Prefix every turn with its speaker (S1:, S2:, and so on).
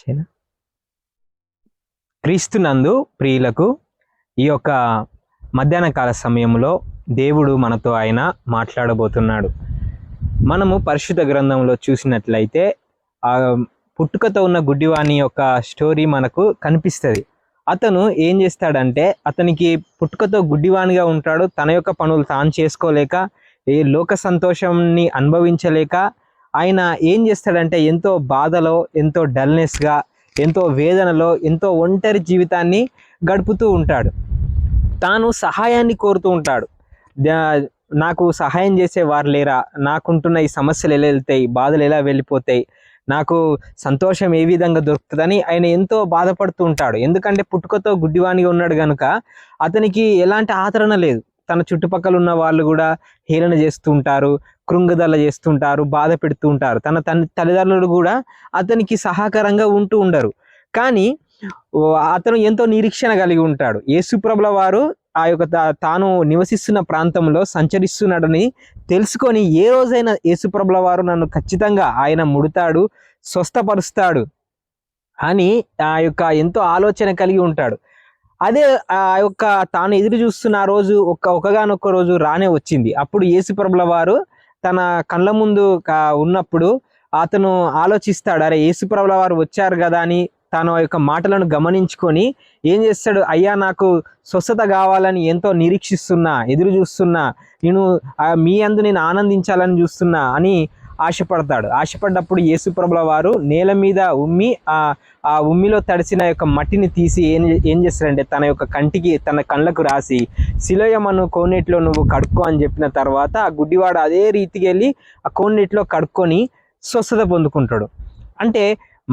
S1: చేయనా? క్రీస్తునందు ప్రియులకు ఈ యొక్క మధ్యాహ్న కాల సమయంలో దేవుడు మనతో ఆయన మాట్లాడబోతున్నాడు మనము పరిశుద్ధ గ్రంథంలో చూసినట్లయితే ఆ పుట్టుకతో ఉన్న గుడ్డివాణి యొక్క స్టోరీ మనకు కనిపిస్తుంది అతను ఏం చేస్తాడంటే అతనికి పుట్టుకతో గుడ్డివానిగా ఉంటాడు తన యొక్క పనులు తాను చేసుకోలేక ఏ లోక సంతోషంని అనుభవించలేక ఆయన ఏం చేస్తాడంటే ఎంతో బాధలో ఎంతో డల్నెస్గా ఎంతో వేదనలో ఎంతో ఒంటరి జీవితాన్ని గడుపుతూ ఉంటాడు. తాను సహాయాన్ని కోరుతూ ఉంటాడు. నాకు సహాయం చేసే వారు లేరా? నాకుంటున్న ఈ సమస్యలు ఎలా వెళ్తాయి? బాధలు ఎలా వెళ్ళిపోతాయి? నాకు సంతోషం ఏ విధంగా దొరుకుతుందని ఆయన ఎంతో బాధపడుతూ ఉంటాడు. ఎందుకంటే పుట్టుకతో గుడ్డివాణిగా ఉన్నాడు కనుక అతనికి ఎలాంటి ఆదరణ లేదు. తన చుట్టుపక్కల ఉన్న వాళ్ళు కూడా హేళన చేస్తూ ఉంటారు కృంగదల చేస్తుంటారు బాధ పెడుతూ ఉంటారు. తన తన తల్లిదండ్రులు కూడా అతనికి సహకారంగా ఉంటూ ఉండరు. కానీ అతను ఎంతో నిరీక్షణ కలిగి ఉంటాడు. యేసుప్రభుల వారు ఆ యొక్క తాను నివసిస్తున్న ప్రాంతంలో సంచరిస్తున్నాడని తెలుసుకొని ఏ రోజైనా యేసుప్రభుల వారు నన్ను ఖచ్చితంగా ఆయన ముడతాడు స్వస్థపరుస్తాడు అని ఆ యొక్క ఎంతో ఆలోచన కలిగి ఉంటాడు. అదే ఆ యొక్క తాను ఎదురు చూస్తున్న ఆ రోజు ఒక్క ఒకగానొక్క రోజు రానే వచ్చింది. అప్పుడు యేసుప్రభుల వారు తన కళ్ళ ముందు ఉన్నప్పుడు అతను ఆలోచిస్తాడు అరే యేసుప్రభుల వారు వచ్చారు కదా అని తన యొక్క మాటలను గమనించుకొని ఏం చేస్తాడు అయ్యా నాకు స్వస్థత కావాలని ఎంతో నిరీక్షిస్తున్నా ఎదురు చూస్తున్నా నేను మీ అందు నేను ఆనందించాలని చూస్తున్నా అని ఆశపడతాడు. ఆశపడ్డప్పుడు యేసుప్రభుల వారు నేల మీద ఉమ్మి ఆ ఆ ఉమ్మిలో తడిసిన యొక్క మట్టిని తీసి ఏం ఏం చేస్తాడంటే తన యొక్క కంటికి తన కళ్ళకు రాసి శిలోయమను కోనేటిలో నువ్వు కడుక్కో అని చెప్పిన తర్వాత ఆ గుడ్డివాడు అదే రీతికి వెళ్ళి ఆ కోనేటిలో కడుక్కొని స్వస్థత పొందుకుంటాడు. అంటే